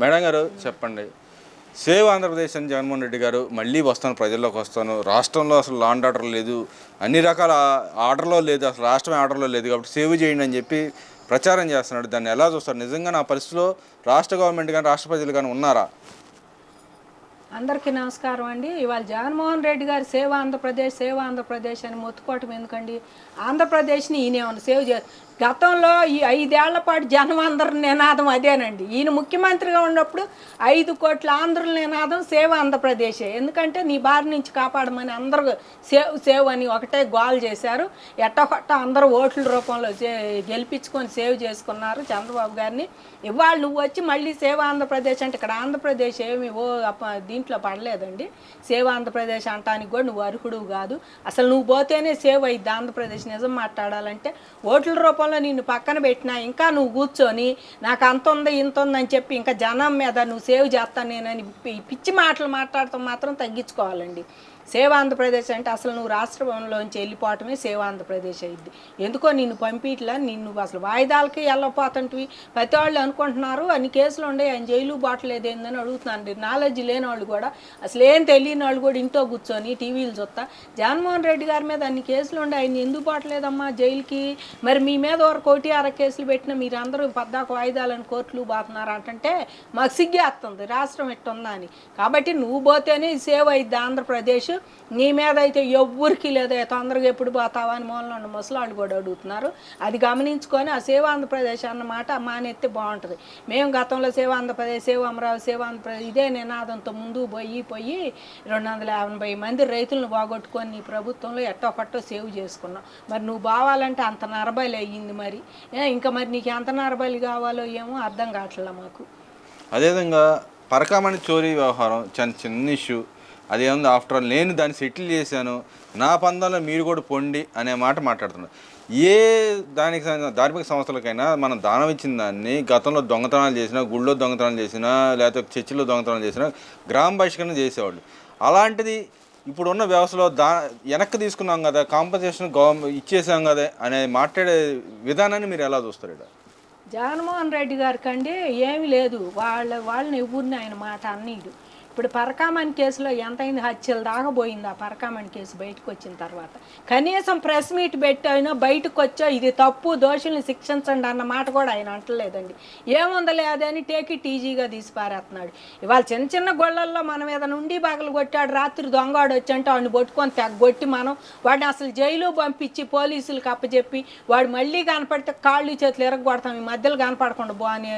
Madam గారు చెప్పండి. Save Andhra Pradesh అని జగన్మోహన్ రెడ్డి గారు మళ్ళీ వస్తాను ప్రజల్లోకి వస్తాను. రాష్ట్రంలో అసలు లాండ్ ఆర్డర్ లేదు. అన్ని రకాల ఆర్డర్లో లేదు అసలు రాష్ట్రమే ఆర్డర్లో లేదు కాబట్టి సేవ్ చేయండి అని చెప్పి ప్రచారం చేస్తున్నాడు. దాన్ని ఎలా చూస్తారు? నిజంగా నా పరిస్థితిలో రాష్ట్ర గవర్నమెంట్ కానీ రాష్ట్ర ప్రజలు కానీ ఉన్నారా? అందరికీ నమస్కారం అండి. ఇవాళ జగన్మోహన్ రెడ్డి గారు సేవ ఆంధ్రప్రదేశ్ సేవ ఆంధ్రప్రదేశ్ అని మొత్తుకోవటం ఎందుకండి? ఆంధ్రప్రదేశ్ని ఈయన ఏమన్నా సేవ్ చే గతంలో ఈ ఐదేళ్ళ పాటు జనం అందరి నినాదం అదేనండి. ఈయన ముఖ్యమంత్రిగా ఉన్నప్పుడు ఐదు కోట్ల ఆంధ్రుల నినాదం సేవ ఆంధ్రప్రదేశే. ఎందుకంటే నీ బారి నుంచి కాపాడమని అందరూ సేవ్ సేవ్ అని ఒకటే గోల్ చేశారు. ఎట్టకొట్ట అందరూ ఓట్ల రూపంలో గెలిపించుకొని సేవ్ చేసుకున్నారు చంద్రబాబు గారిని. ఇవాళ నువ్వు వచ్చి మళ్ళీ సేవ ఆంధ్రప్రదేశ్ అంటే ఇక్కడ ఆంధ్రప్రదేశ్ ఏమి ఓ దీంట్లో పడలేదండి. సేవ ఆంధ్రప్రదేశ్ అంటానికి కూడా నువ్వు అర్హుడు కాదు. అసలు నువ్వు పోతేనే సేవ్ అయ్యిద్ది ఆంధ్రప్రదేశ్. నిజం మాట్లాడాలంటే ఓట్ల రూపంలో నిన్ను పక్కన పెట్టినా ఇంకా నువ్వు కూర్చొని నాకు అంత ఉంది ఇంత ఉందని చెప్పి ఇంకా జనం మీద నువ్వు సేవ్ చేస్తాను నేనని పిచ్చి మాటలు మాట్లాడటం మాత్రం తగ్గించుకోవాలండి. సేవ ఆంధ్రప్రదేశ్ అంటే అసలు నువ్వు రాష్ట్రంలోంచి వెళ్ళిపోవటమే సేవ ఆంధ్రప్రదేశ్ అయింది ఎందుకో నిన్ను పంపిట్లా నిన్ను అసలు వాయిదాలకి వెళ్ళపోతుంటివి ప్రతి వాళ్ళు అనుకుంటున్నారు అన్ని కేసులు ఉండే ఆయన జైలు బాటలేదు ఏందని అడుగుతున్నాను. నాలెడ్జ్ లేని వాళ్ళు కూడా అసలు ఏం తెలియని వాళ్ళు కూడా ఇంట్లో కూర్చొని టీవీలు చూస్తా. జగన్మోహన్ రెడ్డి గారి మీద అన్ని కేసులు ఉండే ఆయన ఎందుకు బాటలేదమ్మా జైలుకి? మరి మీ మీద ఒక కోటి అర కేసులు పెట్టిన మీరందరూ పద్దాకు వాయిదాలని కోర్టులు బాతున్నారు అంటే మాకు సిగ్గేస్తుంది రాష్ట్రం ఎట్టుందా అని కాబట్టి నువ్వు పోతేనే సేవ్ అయింది ఆంధ్రప్రదేశ్. నీ మీద అయితే ఎవ్వరికి లేదా తొందరగా ఎప్పుడు పోతావా అని మూలన ఉన్న ముసలాళ్ళు కూడా అడుగుతున్నారు. అది గమనించుకొని ఆ సేవ ఆంధ్రప్రదేశ్ అన్నమాట మానెత్తే బాగుంటుంది. మేము గతంలో సేవ ఆంధ్రప్రదేశ్ సేవ అమరావతి సేవ ఆంధ్రప్రదేశ్ ఇదే నినాదంతో ముందు పోయి పోయి రెండు వందల యాభై మంది రైతులను బాగొట్టుకొని నీ ప్రభుత్వంలో ఎట్టో పట్టో సేవ్ చేసుకున్నాం. మరి నువ్వు బావాలంటే అంత నరబలి అయ్యింది మరి. ఏ, ఇంకా మరి నీకు ఎంత నరబలి కావాలో ఏమో అర్థం కావట్లే మాకు? అదేవిధంగా పరకామణి చోరీ వ్యవహారం చాలా చిన్న ఇష్యూ అదేముంది ఆఫ్టర్ ఆల్ నేను దాన్ని సెటిల్ చేశాను నా పందంలో మీరు కూడా పొండి అనే మాట మాట్లాడుతున్నారు ఏ దానికి ధార్మిక సంస్థలకైనా మనం దానం ఇచ్చిన దాన్ని గతంలో దొంగతనాలు చేసినా గుళ్ళో దొంగతనాలు చేసినా లేకపోతే చర్చిలో దొంగతనాలు చేసినా గ్రామ బహిష్కరణ చేసేవాళ్ళు. అలాంటిది ఇప్పుడున్న వ్యవస్థలో దా వెనక్కి తీసుకున్నాం కదా కాంపన్సేషన్ గవర్నమెంట్ ఇచ్చేసాం కదా అనే మాట్లాడే విధానాన్ని మీరు ఎలా చూస్తారు ఇక్కడ? జగన్మోహన్ రెడ్డి గారి కంటే ఏమీ లేదు. వాళ్ళ వాళ్ళని ఎవరిని ఆయన మాట అన్నీడు ఇప్పుడు పరకామణి కేసులో ఎంతైంది? హత్యలు దాకా పోయింది ఆ పరకామణి కేసు బయటకు వచ్చిన తర్వాత. కనీసం ప్రెస్ మీట్ పెట్టైనా బయటకు వచ్చా ఇది తప్పు దోషుల్ని శిక్షించండి అన్న మాట కూడా ఆయన అంటలేదండి. ఏముందలే అదని టేక్ ఇట్ ఈజీగా తీసి పారేస్తున్నాడు. ఇవాళ చిన్న చిన్న గొళ్ళల్లో మనం ఏదైనా ఉండి బాగలు కొట్టాడు రాత్రి దొంగవాడు వచ్చి అంటే వాడిని పట్టుకొని తెగబొట్టి మనం వాడిని అసలు జైలు పంపించి పోలీసులకు అప్పచెప్పి వాడు మళ్ళీ కనపడితే కాళ్ళు చేతులు ఎరగొడతాం ఈ మధ్యలో కనపడకుండా బో అని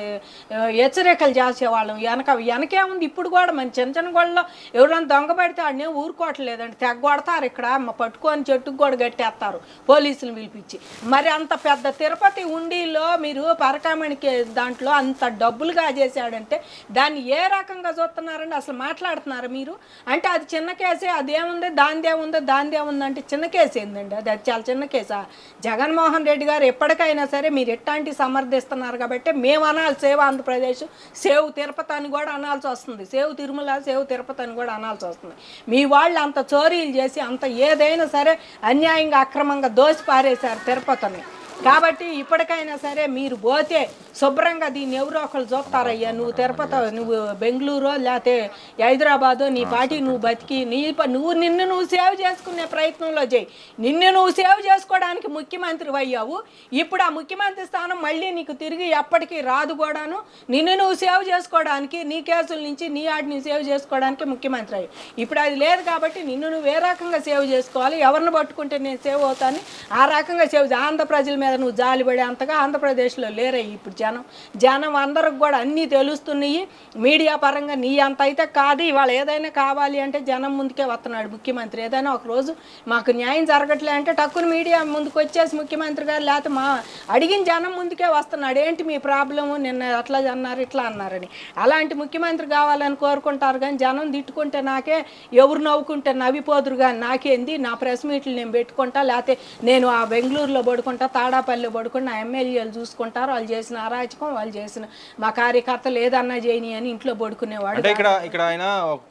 హెచ్చరికలు చేసేవాళ్ళం. వెనక వెనకే ఉంది. ఇప్పుడు కూడా మన చిన్న ఎవరైనా దొంగ పడితే వాడిని ఊరుకోవట్లేదండి. తెగ కొడతారు ఇక్కడ. పట్టుకొని చెట్టుకు కూడా కట్టేస్తారు పోలీసులు పిలిపించి. మరి అంత పెద్ద తిరుపతి ఉండిలో మీరు పరకామణికి దాంట్లో అంత డబ్బులు కాజేశాడంటే దాన్ని ఏ రకంగా చూస్తున్నారండి? అసలు మాట్లాడుతున్నారు మీరు? అంటే అది చిన్న కేసే అదేముంది? దానిదేముంది దానిదేముంది అంటే చిన్న కేసు ఏందండి? అది అది చాలా చిన్న కేసా? జగన్మోహన్ రెడ్డి గారు ఎప్పటికైనా సరే మీరు ఎట్లాంటి సమర్థిస్తున్నారు కాబట్టి మేము అనాలి సేవ్ ఆంధ్రప్రదేశ్ సేవ్ తిరుపతి అని కూడా అనాల్సి వస్తుంది. సేవ్ తిరుమల సేవ్ తిరుపతి అని కూడా అనాల్సి వస్తుంది. మీ వాళ్ళు అంత చోరీలు చేసి అంత ఏదైనా సరే అన్యాయంగా అక్రమంగా దోసి పారేశారు తిరుపతిని. కాబట్టి ఇప్పటికైనా సరే మీరు పోతే శుభ్రంగా దీన్ని ఎవరో ఒకరు చూస్తారయ్యా. నువ్వు తిరుపతి నువ్వు బెంగళూరు లేకపోతే హైదరాబాదు నీ పార్టీ నువ్వు బతికి నీ నువ్వు నిన్ను నువ్వు సేవ్ చేసుకునే ప్రయత్నంలో చేయి. నిన్ను నువ్వు సేవ్ చేసుకోవడానికి ముఖ్యమంత్రి అయ్యావు. ఇప్పుడు ఆ ముఖ్యమంత్రి స్థానం మళ్ళీ నీకు తిరిగి ఎప్పటికీ రాదు కూడాను. నిన్ను నువ్వు సేవ్ చేసుకోవడానికి నీ కేసుల నుంచి నీ ఆటిని సేవ్ చేసుకోవడానికి ముఖ్యమంత్రి అయ్యి ఇప్పుడు అది లేదు కాబట్టి నిన్ను నువ్వు ఏ రకంగా సేవ్ చేసుకోవాలి? ఎవరిని పట్టుకుంటే నేను సేవ్ అవుతాను? ఆ రకంగా సేవ్ ఆంధ్ర ప్రజల మీద నువ్వు జాలిపడే అంతగా ఆంధ్రప్రదేశ్లో లేరయ్యి ఇప్పుడు జనం. జనం అందరికి కూడా అన్నీ తెలుస్తున్నాయి. మీడియా పరంగా నీ అంత అయితే కాదు ఇవాళ ఏదైనా కావాలి అంటే జనం ముందుకే వస్తున్నాడు ముఖ్యమంత్రి. ఏదైనా ఒక రోజు మాకు న్యాయం జరగట్లే అంటే టక్కున మీడియా ముందుకు వచ్చేసి ముఖ్యమంత్రి గారు లేకపోతే మా అడిగిన జనం ముందుకే వస్తున్నాడు. ఏంటి మీ ప్రాబ్లము? నిన్న అట్లా అన్నారు ఇట్లా అన్నారని. అలాంటి ముఖ్యమంత్రి కావాలని కోరుకుంటారు కానీ జనం తిట్టుకుంటే నాకే ఎవరు నవ్వుకుంటే నవ్విపోదురు కానీ నాకేంది? నా ప్రెస్ మీట్లు నేను పెట్టుకుంటా లేకపోతే నేను ఆ బెంగళూరులో పడుకుంటా తాడాపల్లిలో పడుకుంటా నా ఎమ్మెల్యేలు చూసుకుంటారు వాళ్ళు చేసిన అరాచకం వాళ్ళు చేసిన మా కార్యకర్తలు ఏదన్నా చేయని అని ఇంట్లో పడుకునేవాడు అంటే ఇక్కడ ఇక్కడ ఆయన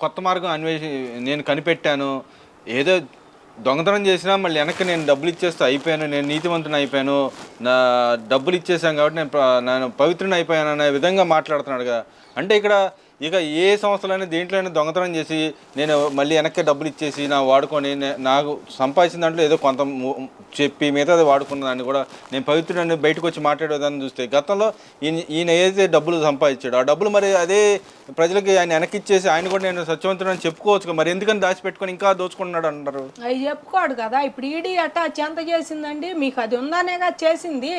కొత్త మార్గం అన్వేషి నేను కనిపెట్టాను. ఏదో దొంగతనం చేసినా మళ్ళీ వెనక్కి నేను డబ్బులు ఇచ్చేస్తే అయిపోయాను నేను నీతివంతుని అయిపోయాను. నా డబ్బులు ఇచ్చేసాను కాబట్టి నేను నేను పవిత్రుని అయిపోయాను అనే విధంగా మాట్లాడుతున్నాడు కదా. అంటే ఇక్కడ ఇక ఏ సంస్థలైనా దేంట్లోనే దొంగతనం చేసి నేను మళ్ళీ వెనక్కి డబ్బులు ఇచ్చేసి నా వాడుకొని నాకు సంపాదించిన దాంట్లో ఏదో కొంత ము- చెప్పి మిగతాది వాడుకున్న దాన్ని కూడా నేను పవిత్రుడని బయటకు వచ్చి మాట్లాడేదాన్ని చూస్తే గతంలో ఈయన ఈయన ఏదైతే డబ్బులు సంపాదించాడు ఆ డబ్బులు మరి అదే ప్రజలకి ఆయన వెనక్కి ఇచ్చేసి ఆయన కూడా నేను సత్యవంతుడు అని చెప్పుకోవచ్చు మరి ఎందుకని దాచిపెట్టుకొని ఇంకా దోచుకున్నాడు అంటారు? అవి చెప్పుకోడు కదా. ఇప్పుడు ఈడీ అట్టా చెంత చేసిందండి. మీకు అది ఉందనేగా చేసింది.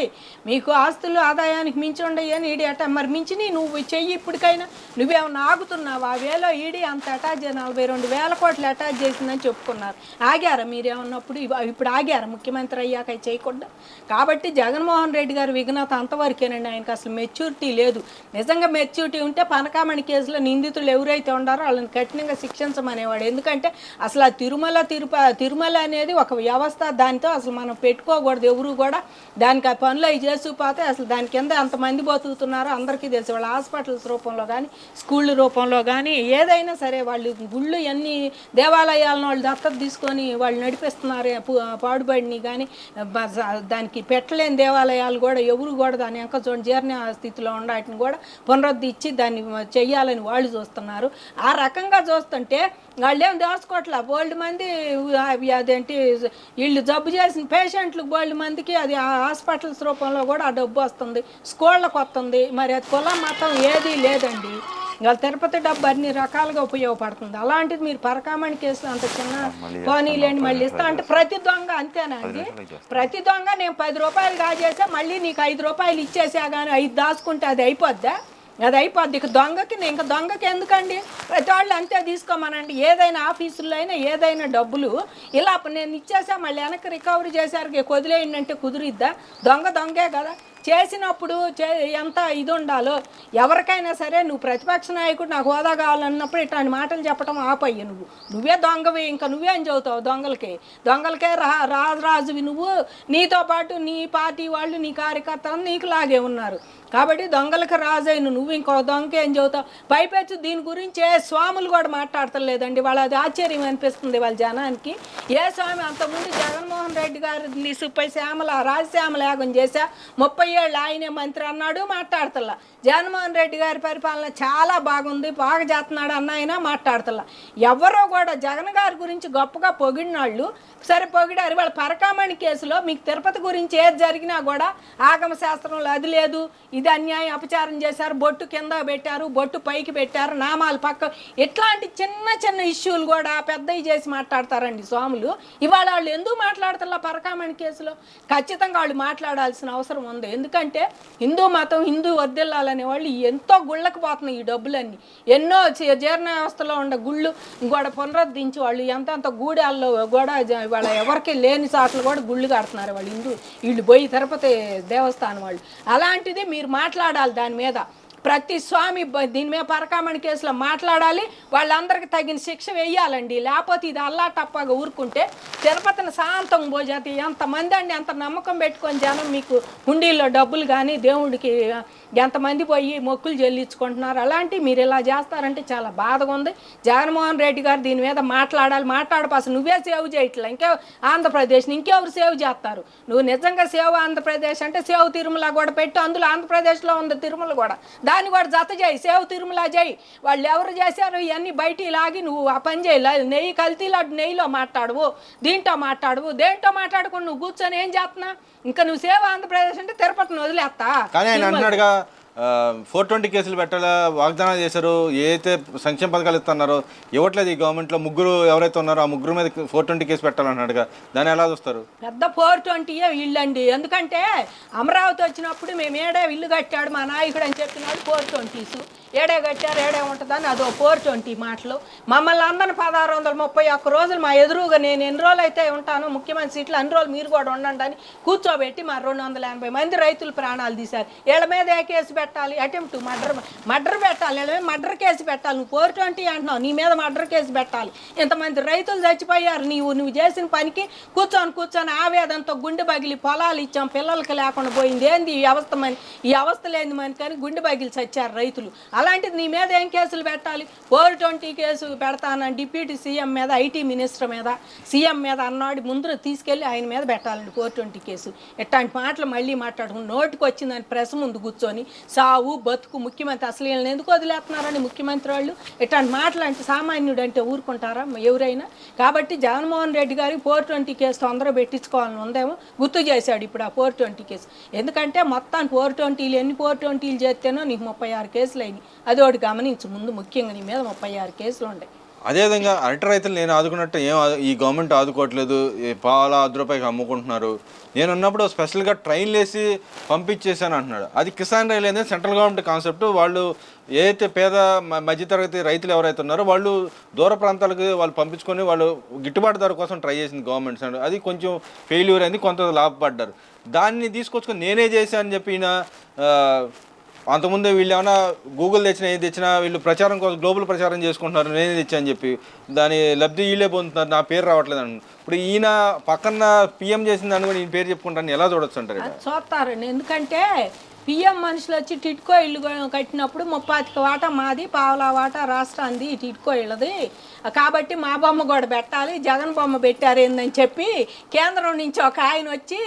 మీకు ఆస్తులు ఆదాయానికి మించి ఉండయని ఈడీ అట్టా. మరి మించిని నువ్వు చెయ్యి ఇప్పటికైనా. నువ్వే నువ్వేమన్నా నాగుతున్నావు. ఆ వేలో ఈడీ అంత అటాచ్ నలభై రెండు వేల కోట్లు అటాచ్ చేసిందని చెప్పుకున్నారు. ఆగారా మీరేమన్నప్పుడు ఇప్పుడు ఆగారా ముఖ్యమంత్రి అయ్యాక చేయకుండా? కాబట్టి జగన్మోహన్ రెడ్డి గారు విఘ్నత అంతవరకేనండి ఆయనకు అసలు మెచ్యూరిటీ లేదు. నిజంగా మెచ్యూరిటీ ఉంటే పనకామణి కేసులో నిందితులు ఎవరైతే ఉండారో వాళ్ళని కఠినంగా శిక్షించమనేవాడు. ఎందుకంటే అసలు ఆ తిరుమల తిరుప తిరుమల అనేది ఒక వ్యవస్థ. దానితో అసలు మనం పెట్టుకోకూడదు ఎవరు కూడా. దానికి ఆ పనులు అవి చేసుకుపోతే అసలు దాని కింద ఎంతమంది బతుకుతున్నారో అందరికీ తెలుసు. వాళ్ళ హాస్పిటల్స్ రూపంలో కానీ స్కూళ్ళ రూపంలో కానీ ఏదైనా సరే వాళ్ళు గుళ్ళు ఎన్ని దేవాలయాలను వాళ్ళు దత్తత తీసుకొని వాళ్ళు నడిపిస్తున్నారు పాడుబడిని కానీ దానికి పెట్టలేని దేవాలయాలు కూడా ఎవరు కూడా దాని వెనక చూడండి జీర్ణ స్థితిలో ఉండటం కూడా పునరుద్ధరించి దాన్ని చెయ్యాలని వాళ్ళు చూస్తున్నారు. ఆ రకంగా చూస్తుంటే వాళ్ళు ఏం దోసుకోవట్లే బోల్డ్ మంది అదేంటి వీళ్ళు జబ్బు చేసిన పేషెంట్లు బోల్డ్ మందికి అది ఆ హాస్పిటల్స్ రూపంలో కూడా ఆ డబ్బు వస్తుంది. స్కూళ్ళకు వస్తుంది మరి అది కుల మతం ఏదీ లేదండి. ఇవాళ తిరుపతి డబ్బు అన్ని రకాలుగా ఉపయోగపడుతుంది. అలాంటిది మీరు పరకామణి కేసులో అంత చిన్న పోనీలేండి మళ్ళీ ఇస్తా అంటే ప్రతి దొంగ అంతేనా అండి? ప్రతి దొంగ నేను పది రూపాయలు కాజేసా మళ్ళీ నీకు ఐదు రూపాయలు ఇచ్చేసా కానీ ఐదు దాచుకుంటే అది అయిపోద్దా? అది అయిపోద్ది. ఇక దొంగకి ఇంకా దొంగకి ఎందుకండి? ప్రతి వాళ్ళు అంతే తీసుకోమనండి. ఏదైనా ఆఫీసుల్లో అయినా ఏదైనా డబ్బులు ఇలా నేను ఇచ్చేసా మళ్ళీ వెనక్కి రికవరీ చేశారు వదిలేయండి అంటే కుదిరిద్దా? దొంగ దొంగే కదా. చేసినప్పుడు చే ఎంత ఇది ఉండాలో ఎవరికైనా సరే నువ్వు ప్రతిపక్ష నాయకుడు నాకు హోదా కావాలన్నప్పుడు ఇట్లాంటి మాటలు చెప్పడం ఆపయ్యి నువ్వు. నువ్వే దొంగవి ఇంకా నువ్వేం చదువుతావు దొంగలకి. దొంగలకే రా రాజువి నువ్వు. నీతో పాటు నీ పార్టీ వాళ్ళు నీ కార్యకర్తలు నీకు లాగే ఉన్నారు. కాబట్టి దొంగలకు రాజైన నువ్వు ఇంకో దొంగకి ఏం చదువుతావు పైపెచ్చు దీని గురించి ఏ స్వాములు కూడా మాట్లాడతలేదండి. వాళ్ళ అది ఆశ్చర్యం అనిపిస్తుంది వాళ్ళ జనానికి. ఏ స్వామి అంతకుముందు జగన్మోహన్ రెడ్డి గారిని సుప్పై శ్యామల రాజశ్యామ యాగం చేశా. ముప్పై ఏళ్ళు ఆయనే మంత్రి అన్నాడు మాట్లాడతల్లా జగన్మోహన్ రెడ్డి గారి పరిపాలన చాలా బాగుంది బాగా చేస్తున్నాడు అన్న ఆయన మాట్లాడతల్లా ఎవరో కూడా జగన్ గారి గురించి గొప్పగా పొగిడినాళ్ళు సరే పొగిడారు వాళ్ళ పరకామణి కేసులో మీకు తిరుపతి గురించి ఏది జరిగినా కూడా ఆగమ శాస్త్రంలో అది లేదు ఇది అన్యాయం అపచారం చేశారు బొట్టు కింద పెట్టారు బొట్టు పైకి పెట్టారు నామాలు పక్క ఇట్లాంటి చిన్న చిన్న ఇష్యూలు కూడా పెద్దవి చేసి మాట్లాడతారండి స్వాములు. ఇవాళ వాళ్ళు ఎందుకు మాట్లాడతారా పరకామణి కేసులో? ఖచ్చితంగా వాళ్ళు మాట్లాడాల్సిన అవసరం ఉంది. ఎందుకంటే హిందూ మతం హిందూ వర్దిల్లాలనే వాళ్ళు ఎంతో గుళ్ళకు పోతున్నాయి ఈ డబ్బులన్నీ. ఎన్నో జీ- జీర్ణ వ్యవస్థలో ఉండే గుళ్ళు గోడ పునరుద్ధరించి వాళ్ళు ఎంతంత గూడాల్లో గోడ వాళ్ళ ఎవరికి లేని చాట్లు కూడా గుళ్ళు కడుతున్నారు వాళ్ళు హిందూ. వీళ్ళు పోయి తిరుపతి దేవస్థానం వాళ్ళు. అలాంటిది మీరు మాట్లాడాలి దాని మీద. ప్రతి స్వామి దీని మీద పరకామణి కేసులో మాట్లాడాలి వాళ్ళందరికీ తగిన శిక్ష వేయాలండి. లేకపోతే ఇది అల్లా టప్పాగా ఊరుకుంటే తిరుపతిని శాంతం పోజాతి ఎంతమంది అండి ఎంత నమ్మకం పెట్టుకొని జనం మీకు హుండీల్లో డబ్బులు కానీ దేవుడికి ఎంతమంది పోయి మొక్కులు చెల్లించుకుంటున్నారు? అలాంటివి మీరు ఇలా చేస్తారంటే చాలా బాధగా ఉంది. జగన్మోహన్ రెడ్డి గారు దీని మీద మాట్లాడాలి మాట్లాడపు నువ్వే సేవ్ చేయట్లే. ఇంకే ఆంధ్రప్రదేశ్ని ఇంకెవరు సేవ్ చేస్తారు? నువ్వు నిజంగా సేవ్ ఆంధ్రప్రదేశ్ అంటే సేవ్ తిరుమల కూడా పెట్టు అందులో ఆంధ్రప్రదేశ్లో ఉంది తిరుమల కూడా దాన్ని కూడా జత చేయి సేవ్ తిరుమల చేయి. వాళ్ళు ఎవరు చేశారు ఇవన్నీ బయటికి లాగి నువ్వు ఆ పని చేయి. లా- నెయ్యి కల్తీ లడ్డు నెయ్యిలో మాట్లాడవు దీంట్లో మాట్లాడవు దేంట్లో మాట్లాడుకుని నువ్వు కూర్చొని ఏం చేస్తున్నా ఇంకా నువ్వు సేవ్ ఆంధ్రప్రదేశ్ అంటే తిరుపతిని వదిలేస్తా కానీ ఆయన అంటున్నాడుగా ఫోర్ ట్వంటీ కేసులు పెట్టాలా? వాగ్దానాలు చేశారు. ఏదైతే సంక్షేమ పథకాలు ఇస్తున్నారో ఇవ్వట్లేదు ఈ గవర్నమెంట్లో ముగ్గురు ఎవరైతే ఉన్నారో ఆ ముగ్గురు మీద ఫోర్ ట్వంటీ కేసు పెట్టాలన్నాడుగా. దాన్ని ఎలా చూస్తారు? పెద్ద ఫోర్ ట్వంటీయే ఇల్లండి ఎందుకంటే అమరావతి వచ్చినప్పుడు మేము ఏడే ఇల్లు కట్టాడు మా నాయకుడు అని చెప్పినాడు ఫోర్ ట్వంటీస్. ఏడే కట్టారు ఏడే ఉంటుందని అదో ఫోర్ ట్వంటీ మాటలు. మమ్మల్ని అందరిని పదహారు వందల ముప్పై ఒక్క రోజులు మా ఎదురుగా నేను ఎన్ని రోజులు అయితే ఉంటాను ముఖ్యమంత్రి సీట్లు అన్ని రోజులు మీరు కూడా ఉండండి అని కూర్చోబెట్టి మా రెండు వందల ఎనభై మంది రైతులు ప్రాణాలు తీశారు. వీళ్ళ మీద ఏ కేసు పెట్టాలి. అటెంప్ట్ మర్డర్ మర్డర్ పెట్టాలి. మర్డర్ కేసు పెట్టాలి. నువ్వు ఫోర్ ట్వంటీ అంటున్నావు. నీ మీద మర్డర్ కేసు పెట్టాలి. ఇంతమంది రైతులు చచ్చిపోయారు. నీవు నువ్వు చేసిన పనికి కూర్చొని కూర్చొని ఆవేదంతో గుండె బగిలి పొలాలు ఇచ్చాం. పిల్లలకి లేకుండా పోయింది. ఏంది ఈ అవస్థ మని ఈ అవస్థ లేని మని కానీ గుండె బగిలి చచ్చారు రైతులు. అలాంటిది నీ మీద ఏం కేసులు పెట్టాలి? ఫోర్ ట్వంటీ కేసు పెడతానని డిప్యూటీ సీఎం మీద ఐటీ మినిస్టర్ మీద సీఎం మీద అన్నాడు. ముందు తీసుకెళ్ళి ఆయన మీద పెట్టాలండి ఫోర్ ట్వంటీ కేసు. ఇట్లాంటి మాటలు మళ్ళీ మాట్లాడుకుని నోటికి వచ్చిందని ప్రెస్ ముందు కూర్చొని చావు బతుకు ముఖ్యమంత్రి అసలు వీళ్ళని ఎందుకు వదిలేస్తున్నారని ముఖ్యమంత్రి వాళ్ళు ఇట్లాంటి మాటలు అంటే సామాన్యుడు అంటే ఊరుకుంటారా? ఎవరైనా? కాబట్టి జగన్మోహన్ రెడ్డి గారి ఫోర్ ట్వంటీ కేసు తొందరగా పెట్టించుకోవాలని ఉందేమో గుర్తు చేశాడు ఇప్పుడు ఆ ఫోర్ ట్వంటీ కేసు. ఎందుకంటే మొత్తాన్ని ఫోర్ ట్వంటీలు ఎన్ని ఫోర్ ట్వంటీలు చేస్తేనో నీకు ముప్పై ఆరు కేసులు అయినాయి. అది ఒకటి గమనించు. ముందు ముఖ్యంగా నీ మీద ముప్పై ఆరు కేసులు ఉన్నాయి. అదేవిధంగా అరటి రైతులు నేను ఆదుకున్నట్టు ఏం ఈ గవర్నమెంట్ ఆదుకోవట్లేదు పాల అర్ధ రూపాయికి అమ్ముకుంటున్నారు. నేను ఉన్నప్పుడు స్పెషల్గా ట్రైన్లు వేసి పంపించేశాను అంటున్నాడు. అది కిసాన్ రైలు అనేది సెంట్రల్ గవర్నమెంట్ కాన్సెప్ట్. వాళ్ళు ఏదైతే పేద మ- మధ్యతరగతి రైతులు ఎవరైతే ఉన్నారో వాళ్ళు దూర ప్రాంతాలకు వాళ్ళు పంపించుకొని వాళ్ళు గిట్టుబాటు ధర కోసం ట్రై చేసింది గవర్నమెంట్స్ అది కొంచెం ఫెయిల్యూర్ అయింది కొంత లాభపడ్డారు. దాన్ని తీసుకొచ్చుకొని నేనే చేశాను చెప్పిన అంతకుముందే వీళ్ళు ఏమైనా గూగుల్ తెచ్చినా ఏది తెచ్చినా వీళ్ళు ప్రచారం కోసం గ్లోబల్ ప్రచారం చేసుకుంటున్నారు నేనే తెచ్చా అని చెప్పి దాని లబ్ధి వీళ్ళే పొందుతున్నారు. నా పేరు రావట్లేదు అని. ఇప్పుడు ఈయన పక్కన పిఎం చేసిన దాన్ని కూడా ఈయన పేరు చెప్పుకుంటాను ఎలా చూడొచ్చు అంటారు చూస్తారండి ఎందుకంటే పిఎం మనుషులు వచ్చి టిట్కో ఇల్లు కట్టినప్పుడు ముప్పాతిక వాట మాది పావులా వాట రాష్ట్రాంది టిట్కో ఇళ్ళది. కాబట్టి మా బొమ్మ కూడా పెట్టాలి జగన్ బొమ్మ పెట్టారు ఏందని చెప్పి కేంద్రం నుంచి ఒక ఆయన వచ్చి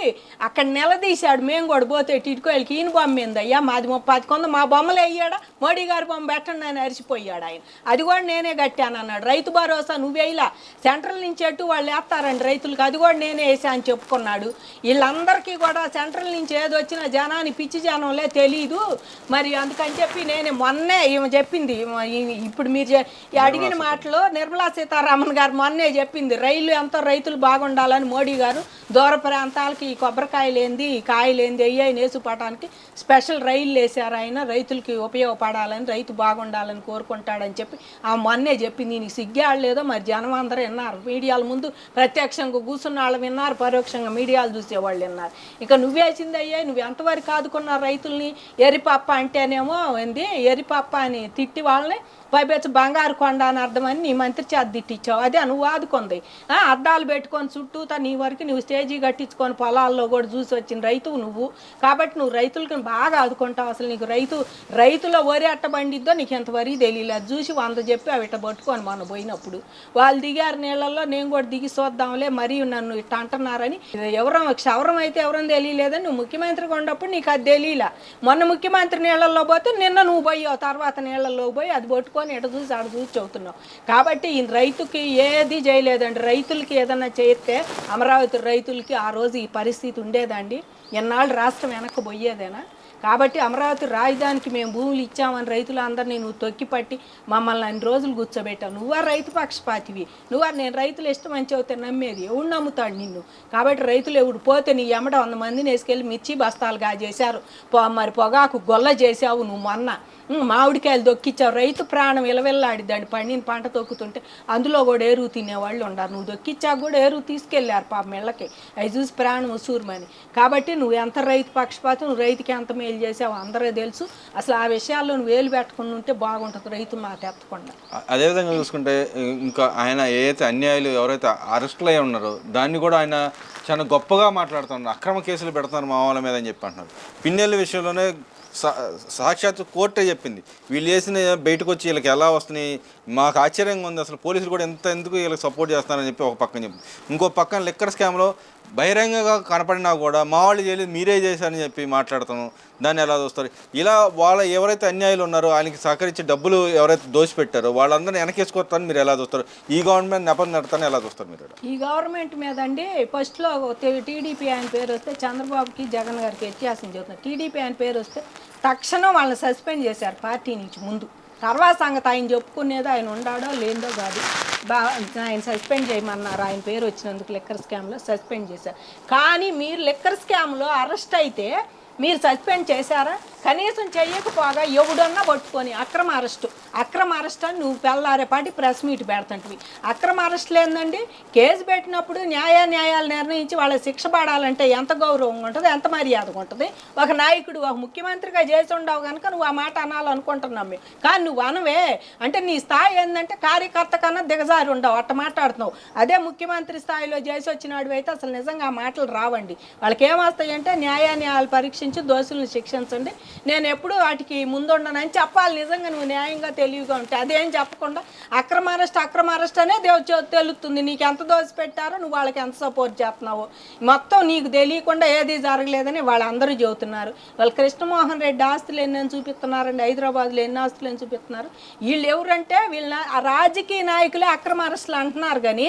అక్కడ నిలదీశాడు. మేము కూడా పోతే టిట్కో ఇళ్ళకి ఈయన బొమ్మ ఏందయ్యా? మాది ముప్పాతిక ఉంది మా బొమ్మలు అయ్యాడా మోడీ గారి బొమ్మ పెట్టండి అని అరిచిపోయాడు ఆయన. అది కూడా నేనే కట్టాను అన్నాడు. రైతు భరోసా నువ్వేలా సెంట్రల్ నుంచి ఎటు వాళ్ళు వేస్తారండి రైతులకు అది కూడా నేనే వేసా అని చెప్పుకున్నాడు. వీళ్ళందరికీ కూడా సెంట్రల్ నుంచి ఏది వచ్చినా జనాన్ని పిచ్చి జనం జనంలే తెలీదు. మరి అందుకని చెప్పి నేను మొన్నే ఈమె చెప్పింది. ఈమె- ఇప్పుడు మీరు అడిగిన మాటలు నిర్మలా సీతారామన్ గారు మొన్నే చెప్పింది. రైలు ఎంతో రైతులు బాగుండాలని మోడీ గారు దూర ప్రాంతాలకి ఈ కొబ్బరికాయలు ఏంది ఈ కాయలు ఏంది అయ్యాయి నేసుపటానికి స్పెషల్ రైళ్ళు వేసారు ఆయన. రైతులకి ఉపయోగపడాలని రైతు బాగుండాలని కోరుకుంటాడని చెప్పి ఆ మొన్నే చెప్పింది. నీకు సిగ్గాడలేదో మరి జనం అందరూ విన్నారు. మీడియాల ముందు ప్రత్యక్షంగా కూర్చున్న వాళ్ళు విన్నారు పరోక్షంగా మీడియాలు చూసేవాళ్ళు విన్నారు. ఇక నువ్వేసింది అయ్యాయి నువ్వు ఎంతవరకు ఆదుకున్న రైతుల్ని ఎరిపప్ప అంటేనేమో ఏంది? ఎరిపప్ప అని తిట్టి వాళ్ళని పైపెచ్చు బంగారు కొండ అని అర్థమని నీ మంత్రి చేత తిట్టించావు అదే నువ్వు ఆదుకుంది. ఆ, అద్దాలు పెట్టుకొని చుట్టూతా నీ వరకు నువ్వు స్టేజీ కట్టించుకొని పొలాల్లో కూడా చూసి వచ్చిన రైతువు నువ్వు. కాబట్టి నువ్వు రైతులకి బాగా ఆదుకుంటావు. అసలు నీకు రైతు రైతులో వరి అట్ట బండిద్దో నీకు ఎంత వరి తెలియలేదు అది చూసి వంద చెప్పి అవి ఇట్ట పట్టుకొని మొన్న పోయినప్పుడు. వాళ్ళు దిగారు నీళ్ళల్లో నేను కూడా దిగి చూద్దాంలే మరీ నన్ను ఇట్ట అంటున్నారని. ఎవరో క్షవరం అయితే ఎవరని తెలియలేదని నువ్వు ముఖ్యమంత్రిగా ఉన్నప్పుడు నీకు అది తెలియలా. మొన్న ముఖ్యమంత్రి నీళ్ళల్లో పోతే నిన్న నువ్వు పోయావు తర్వాత నీళ్ళల్లో పోయి అది పట్టుకొని ఇట చూసి అడ చూసి చెబుతున్నావు. కాబట్టి ఈ రైతుకి ఏది చేయలేదండి. రైతులకి ఏదన్నా చేస్తే అమరావతి రైతులకి ఆ రోజు ఈ పరిస్థితి ఉండేదండి. ఎన్నాళ్ళు రాష్ట్రం వెనక్కి పోయేదేనా? కాబట్టి అమరావతి రాజధానికి మేము భూములు ఇచ్చామని రైతులందరినీ నువ్వు తొక్కిపట్టి మమ్మల్ని అన్ని రోజులు కూర్చోబెట్టావు. నువ్వా రైతు పక్షపాతివి. నువ్వా నేను రైతులు ఇష్టం అని చెబితే నమ్మేది. ఎవడు నమ్ముతాడు నిన్ను? కాబట్టి రైతులు ఎవడు పోతే నీ ఎమడ వంద మందిని వేసుకెళ్ళి మిర్చి బస్తాలుగా చేశారు పొ- మరి పొగాకు గొల్ల చేసావు నువ్వు మొన్న. మామిడికాయలు దొక్కిచ్చావు. రైతు ప్రాణం ఇలవెల్లాడి దాన్ని పండిన పంట తొక్కుతుంటే. అందులో కూడా ఎరువు తినేవాళ్ళు ఉన్నారు నువ్వు దొక్కిచ్చాక కూడా ఎరువు తీసుకెళ్ళారు పాప మెళ్ళకి అవి చూసి ప్రాణం ఉసూరుమని. కాబట్టి నువ్వు ఎంత రైతు పక్షపాతం నువ్వు రైతుకి ఎంత మేలు చేసావు అందరూ తెలుసు. అసలు ఆ విషయాల్లో నువ్వు వేలు పెట్టుకుని ఉంటే బాగుంటుంది రైతు మాట ఎత్తకుండా. అ- అదేవిధంగా చూసుకుంటే ఇంకా ఆయన ఏదైతే అన్యాయాలు ఎవరైతే అరెస్టులు అయి ఉన్నారో దాన్ని కూడా ఆయన చాలా గొప్పగా మాట్లాడుతున్నారు అక్రమ కేసులు పెడుతున్నారు మా వాళ్ళ మీద అని చెప్పి అంటున్నారు. పిన్నెల విషయంలోనే సాక్షాత్ కోర్టే చెప్పింది. వీళ్ళు చేసిన బయటకు వచ్చి వీళ్ళకి ఎలా వస్తున్నాయి? మాకు ఆశ్చర్యంగా ఉంది. అసలు పోలీసులు కూడా ఎంత ఎందుకు వీళ్ళకి సపోర్ట్ చేస్తున్నారని చెప్పి ఒక పక్కన చెప్పి. ఇంకో పక్కన లిక్కర్ స్కామ్లో బహిరంగంగా కనపడినా కూడా మా వాళ్ళు చేయలేదు మీరే చేశారని చెప్పి మాట్లాడతాను దాన్ని ఎలా చూస్తారు? ఇలా వాళ్ళ ఎవరైతే అన్యాయులు ఉన్నారో ఆయనకి సహకరించి డబ్బులు ఎవరైతే దోచిపెట్టారో వాళ్ళందరినీ వెనకేసుకొస్తారని మీరు ఎలా చూస్తారు? ఈ గవర్నమెంట్ నెపం నడతాను ఎలా చూస్తారు మీరు? ఈ గవర్నమెంట్ మీద అండి ఫస్ట్లో టీడీపీ ఆయన పేరు వస్తే చంద్రబాబుకి జగన్ గారికి వ్యత్యాసం చెబుతున్నారు. టీడీపీ ఆయన పేరు వస్తే తక్షణం వాళ్ళని సస్పెండ్ చేశారు పార్టీ నుంచి ముందు. తర్వాత సంగతి ఆయన చెప్పుకునేది ఆయన ఉండాడో లేదో కాదు. బా ఆయన సస్పెండ్ చేయమన్నారు. ఆయన పేరు వచ్చినందుకు లిక్కర్ స్కామ్లో సస్పెండ్ చేశారు. కానీ మీరు లిక్కర్ స్కామ్లో అరెస్ట్ అయితే మీరు సస్పెండ్ చేశారా? కనీసం చేయకపోగా ఎవడన్నా పట్టుకొని అక్రమ అరెస్టు. అక్రమ అరెస్ట్ అని నువ్వు పెళ్ళారేపాటి ప్రెస్ మీట్ పెడతంటివి. అక్రమ అరెస్టులు ఏందండి కేసు పెట్టినప్పుడు న్యాయ న్యాయాలు నిర్ణయించి వాళ్ళ శిక్ష పడాలంటే ఎంత గౌరవంగా ఉంటుంది ఎంత మర్యాదగా ఉంటుంది? ఒక నాయకుడు ఒక ముఖ్యమంత్రిగా చేసి ఉండవు కనుక నువ్వు ఆ మాట అనాలనుకుంటున్నాం మేము. కానీ నువ్వు అనవే. అంటే నీ స్థాయి ఏంటంటే కార్యకర్త కన్నా దిగజారి ఉండవు. అట్ట మాట్లాడుతున్నావు. అదే ముఖ్యమంత్రి స్థాయిలో చేసి వచ్చినాడు అయితే అసలు నిజంగా ఆ మాటలు రావండి. వాళ్ళకి ఏమొస్తాయంటే న్యాయ న్యాయాలు పరీక్షించి నుంచి దోషులను శిక్షించండి. నేను ఎప్పుడు వాటికి ముందుండనని చెప్పాలి. నిజంగా నువ్వు న్యాయంగా తెలివిగా ఉంటాయి అదేం చెప్పకుండా అక్రమ అరెస్ట్ అక్రమ అరెస్ట్ అనే దేవు తెలుస్తుంది నీకు ఎంత దోశ పెట్టారో నువ్వు వాళ్ళకి ఎంత సపోర్ట్ చేస్తున్నావు. మొత్తం నీకు తెలియకుండా ఏది జరగలేదని వాళ్ళందరూ చెబుతున్నారు. వాళ్ళు కృష్ణమోహన్ రెడ్డి ఆస్తులు ఎన్ని అని చూపిస్తున్నారండి. హైదరాబాద్లో ఎన్ని ఆస్తులు అని చూపిస్తున్నారు. వీళ్ళు ఎవరంటే వీళ్ళ రాజకీయ నాయకులే అక్రమ అరెస్టులు అంటున్నారు కానీ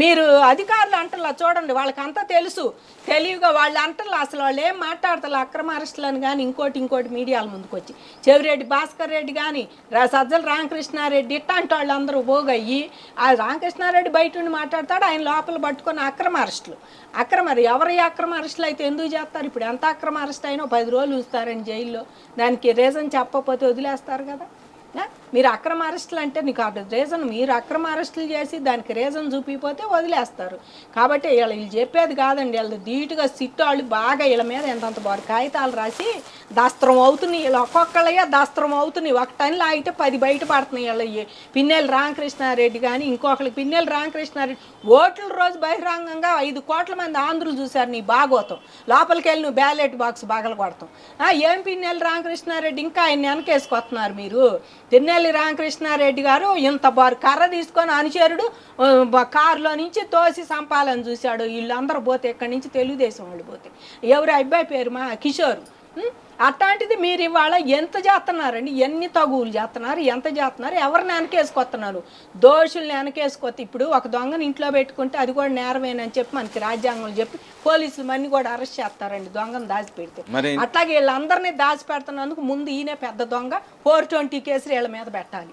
మీరు అధికారులు అంటలా చూడండి వాళ్ళకి అంతా తెలుసు. తెలివిగా వాళ్ళు అంటలా అసలు వాళ్ళు ఏం మాట్లాడతారు అక్రమ అరెస్టులను కానీ ఇంకోటి ఇంకోటి మీడియాల ముందుకు వచ్చి చెవిరెడ్డి భాస్కర్ రెడ్డి కానీ సజ్జల రామకృష్ణారెడ్డి ఇట్లాంటి వాళ్ళు అందరూ పోగయ్యి ఆ రామకృష్ణారెడ్డి బయట ఉండి మాట్లాడతాడు ఆయన లోపల పట్టుకొని అక్రమ అరెస్టులు. అక్రమ ఎవరి అక్రమ అరెస్టులు అయితే ఎందుకు చేస్తారు? ఇప్పుడు ఎంత అక్రమ అరెస్ట్ అయినా పది రోజులు ఉంచుతారని జైల్లో. దానికి రీజన్ చెప్పకపోతే వదిలేస్తారు కదా? మీరు అక్రమ అరెస్టులు అంటే నీకు అటు రీజన్ మీరు అక్రమ అరెస్టులు చేసి దానికి రీజన్ చూపిపోతే వదిలేస్తారు. కాబట్టి వీళ్ళు వీళ్ళు చెప్పేది కాదండి వీళ్ళు ధీటుగా సిట్టు వాళ్ళు బాగా వీళ్ళ మీద ఎంతంత బారు కాగితాలు రాసి దస్త్రం అవుతున్నాయి. వీళ్ళు ఒక్కొక్కళ్ళయ్యే దస్త్రం అవుతున్నాయి. ఒక టన్నులు ఆగితే పది బయట పడుతున్నాయి వీళ్ళు. పిన్నెల రామకృష్ణారెడ్డి కానీ ఇంకొకరికి పిన్నెల రామకృష్ణారెడ్డి ఓట్ల రోజు బహిరంగంగా ఐదు కోట్ల మంది ఆంధ్రులు చూశారు నీ బాగోతాం లోపలికి వెళ్ళి నువ్వు బ్యాలెట్ బాక్స్ బాగలు కొడతాం ఏం పిన్నెల రామకృష్ణారెడ్డి ఇంకా ఆయన వెనకేసుకొస్తున్నారు మీరు? తిన్నెల్లి రామకృష్ణారెడ్డి గారు ఇంత బారు కర్ర తీసుకొని అనుచరుడు కారులో నుంచి తోసి సంపాలని చూశాడు. వీళ్ళందరూ పోతే ఇక్కడి నుంచి తెలుగుదేశం వాళ్ళు పోతే. ఎవరు అబ్బాయి పేరు మా కిషోర్. అట్లాంటిది మీరు ఇవాళ ఎంత చేస్తున్నారండి ఎన్ని తగువులు చేస్తున్నారు ఎంత చేస్తున్నారు ఎవరిని వెనకేసుకొస్తున్నారు దోషుల్ని వెనకేసుకొత్తి ఇప్పుడు ఒక దొంగని ఇంట్లో పెట్టుకుంటే అది కూడా నేరమేనని చెప్పి మనకి రాజ్యాంగంలో చెప్పి పోలీసులు మన్ని కూడా అరెస్ట్ చేస్తారండి దొంగను దాచిపెడితే. అట్లాగే వీళ్ళందరినీ దాచి పెడుతున్నందుకు ముందు ఈయన పెద్ద దొంగ ఫోర్ ట్వంటీ కేసులు వీళ్ళ మీద పెట్టాలి.